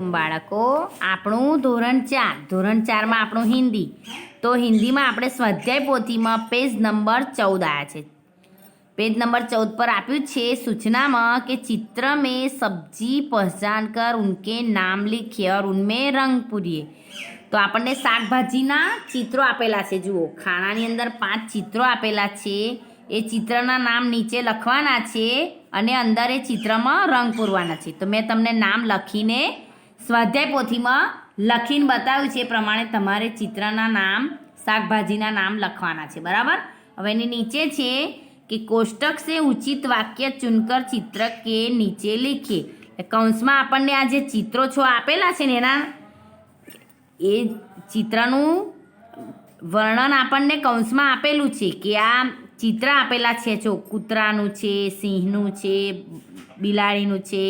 બાળકો, આપણું ધોરણ ચાર. ધોરણ ચારમાં આપણું હિન્દી. તો હિન્દીમાં આપણે સ્વાધ્યાય પોથીમાં પેજ નંબર ચૌદ આવ્યા છે. પેજ નંબર ચૌદ પર આપ્યું છે સૂચનામાં કે ચિત્ર મેં સબ્જી પહેચાન કર, ઉનકે નામ લીખીએ ઓર ઉનમેં રંગ પૂરીએ. તો આપણને શાકભાજીના ચિત્રો આપેલા છે. જુઓ, ખાણાની અંદર પાંચ ચિત્રો આપેલા છે. એ ચિત્રના નામ નીચે લખવાના છે અને અંદર એ ચિત્રમાં રંગ પૂરવાના છે. તો મેં તમને નામ લખીને સ્વાધ્યાય પોથીમાં લખીને બતાવ્યું છે એ પ્રમાણે તમારે ચિત્રના નામ, શાકભાજીના નામ લખવાના છે. બરાબર? હવે એની નીચે છે કે કોષ્ટક સે ઉચિત વાક્ય ચુનકર ચિત્ર કે નીચે લખીએ કૌંસમાં આપણને આ જે ચિત્રો છો આપેલા છે ને એના, એ ચિત્રનું વર્ણન આપણને કૌંસમાં આપેલું છે કે આ ચિત્ર આપેલા છે જો કૂતરાનું છે, સિંહનું છે, બિલાડીનું છે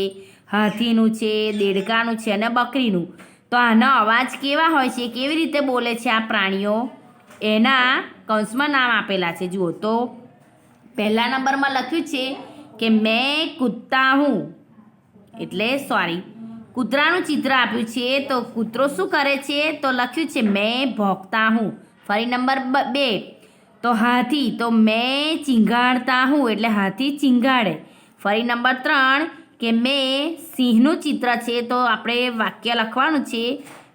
હાથીનું છે, દેડકાનું છે અને બકરીનું. તો આનો અવાજ કેવા હોય છે? કેવી રીતે બોલે છે આ પ્રાણીઓ? એના કંસમાં નામ આપેલા છે. જુઓ તો, પહેલા નંબરમાં લખ્યું છે કે મેં કૂદતા હું. એટલે સોરી કૂતરાનું ચિત્ર આપ્યું છે, તો કૂતરો શું કરે છે? તો લખ્યું છે, મેં ભોગતા હું. ફરી નંબર બ- તો હાથી, તો મેં ચીંગાડતા હું, એટલે હાથી ચીંગાડે. ફરી નંબર ત્રણ કે મેં સિંહનું ચિત્ર છે તો આપણે વાક્ય લખવાનું છે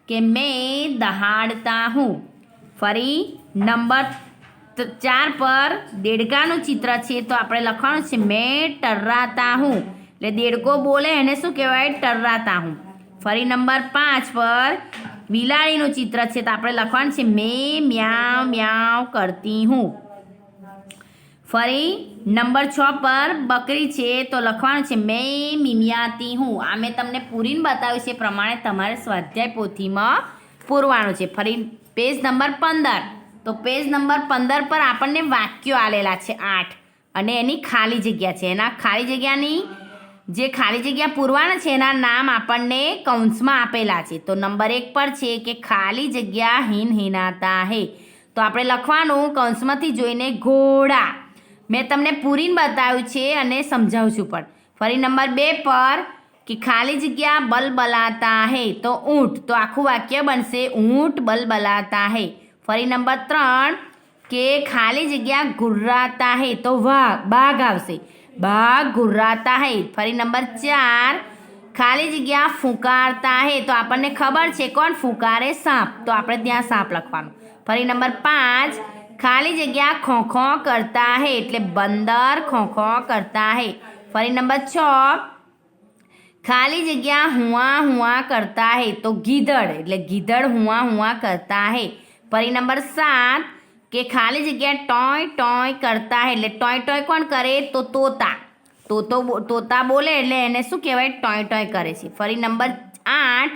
કે મેં દહાડતા હું. ફરી નંબર ચાર પર દેડકાનું ચિત્ર છે તો આપણે લખવાનું છે મેં ટર્રાતા હું. એટલે દેડકો બોલે એને શું કહેવાય? ટર્રાતા હું. ફરી નંબર પાંચ પર બિલાડીનું ચિત્ર છે તો આપણે લખવાનું છે મેં મ્યાવ મ્યાવ કરતી હું. ફરી નંબર છ પર બકરી છે તો લખવાનું છે, મેં મિમિયાતી હું. આ મેં તમને પૂરીને બતાવ્યું છે પ્રમાણે તમારે સ્વાધ્યાય પોથીમાં પૂરવાનું છે. ફરી પેજ નંબર પંદર. તો પેજ નંબર પંદર પર આપણને વાક્યો આલેલા છે, આઠ. અને એની ખાલી જગ્યા છે. એના ખાલી જગ્યાની જે ખાલી જગ્યા પૂરવાના છે, એના નામ આપણને કૌંસમાં આપેલા છે. તો નંબર એક પર છે કે, ખાલી જગ્યા હિન હિનાતા હે. તો આપણે લખવાનું કૌંસમાંથી જોઈને ઘોડા. મેં તમને પૂરીને બતાવ્યું છે અને સમજાવું છું પણ. ફરી નંબર બે પર કે ખાલી જગ્યા બલબલાતા હે તો ઊંટ. તો આખું વાક્ય બનશે ઊંટ બલબલાતા હે. ફરી નંબર ત્રણ કે ખાલી જગ્યા ગુર્રાતા હે તો વાઘ, બાઘ આવશે. બાઘ ગુર્રાતા હે. ફરી નંબર ચાર ખાલી જગ્યા ફૂંકારતા હે તો આપણને ખબર છે કોણ ફૂંકારે સાપ. તો આપણે ત્યાં સાપ લખવાનું. ફરી નંબર પાંચ ખાલી જગ્યા ખોખો કરતા હે એટલે બંદર ખોખો કરતા હે. ફરી નંબર છ. ખાલી જગ્યા હુઆ હુઆ કરતા હે તો ગીધડ, એટલે ગીધડ હુઆ હુઆ કરતા હે. ફરી નંબર સાત, કે ખાલી જગ્યા ટોય ટોય કરતા હે એટલે ટોય ટોય કોણ કરે? તો તોતા. તોતો બો- તોતા બોલે એટલે એને શું કહેવાય? ટોય ટોય કરે છે. ફરી નંબર આઠ,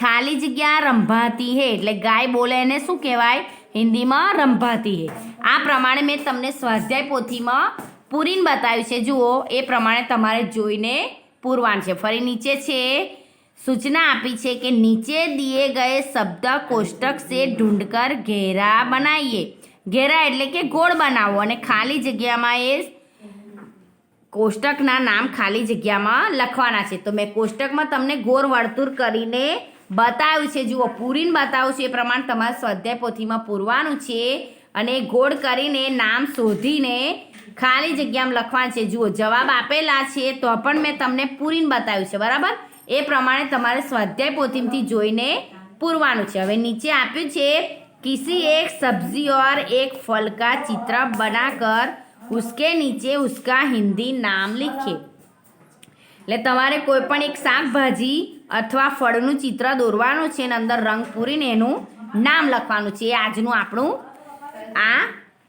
ખાલી જગ્યા રંભાતી હે એટલે ગાય બોલે એને શું કહેવાય? હિન્દીમાં રંભાતી હે આ પ્રમાણે મેં તમને સ્વાધ્યાય પોથીમાં પૂરીને બતાવ્યું છે. જુઓ, એ પ્રમાણે તમારે જોઈને પૂરવાનું છે. ફરી નીચે છે, સૂચના આપી છે કે નીચે દીએ ગયે શબ્દ કોષ્ટક સે ઢૂંઢકર ઘેરા બનાવીએ ઘેરા એટલે કે ગોળ બનાવો અને ખાલી જગ્યામાં એ કોષ્ટકના નામ ખાલી જગ્યામાં લખવાના છે. તો મેં કોષ્ટકમાં તમને ગોળ વર્તુળ કરીને બતાવ્યું છે. જુઓ, પૂરીને બતાવ્યું છે. એ પ્રમાણે તમારે સ્વાધ્યાય પોથીમાં પૂરવાનું છે અને ગોળ કરીને નામ શોધીને ખાલી જગ્યામાં લખવાનું છે. જુઓ, જવાબ આપેલા છે તો પણ મેં તમને પૂરીને બતાવ્યું છે. બરાબર? એ પ્રમાણે તમારે સ્વાધ્યાય પોથીમથી જોઈને પૂરવાનું છે. હવે નીચે આપ્યું છે, કિસી એક સબ્જી ઓર એક ફલ ચિત્ર બનાકર ઉસકે નીચે ઉસકા હિન્દી નામ લીખે. એટલે તમારે કોઈ પણ એક શાકભાજી અથવા ફળનું ચિત્ર દોરવાનું છે અને અંદર રંગ પૂરીને એનું નામ લખવાનું છે. એ આજનું આપણું આ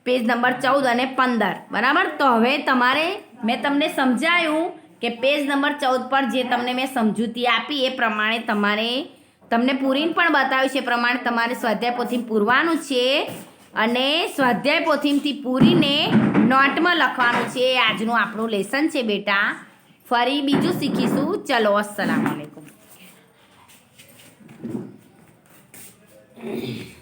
પેજ નંબર ચૌદ અને પંદર. બરાબર? તો હવે તમારે, મેં તમને સમજાયું કે પેજ નંબર ચૌદ પર જે તમને મેં સમજૂતી આપી એ પ્રમાણે તમારે, તમને પૂરીને પણ બતાવ્યું છે પ્રમાણે તમારે સ્વાધ્યાય પોથી પૂરવાનું છે અને સ્વાધ્યાય પોથીમથી પૂરીને નોટમાં લખવાનું છે. એ આજનું આપણું લેસન છે બેટા. ફરી બીજું શીખીશું. ચલો અસલામ વાલેકુમ Thank you.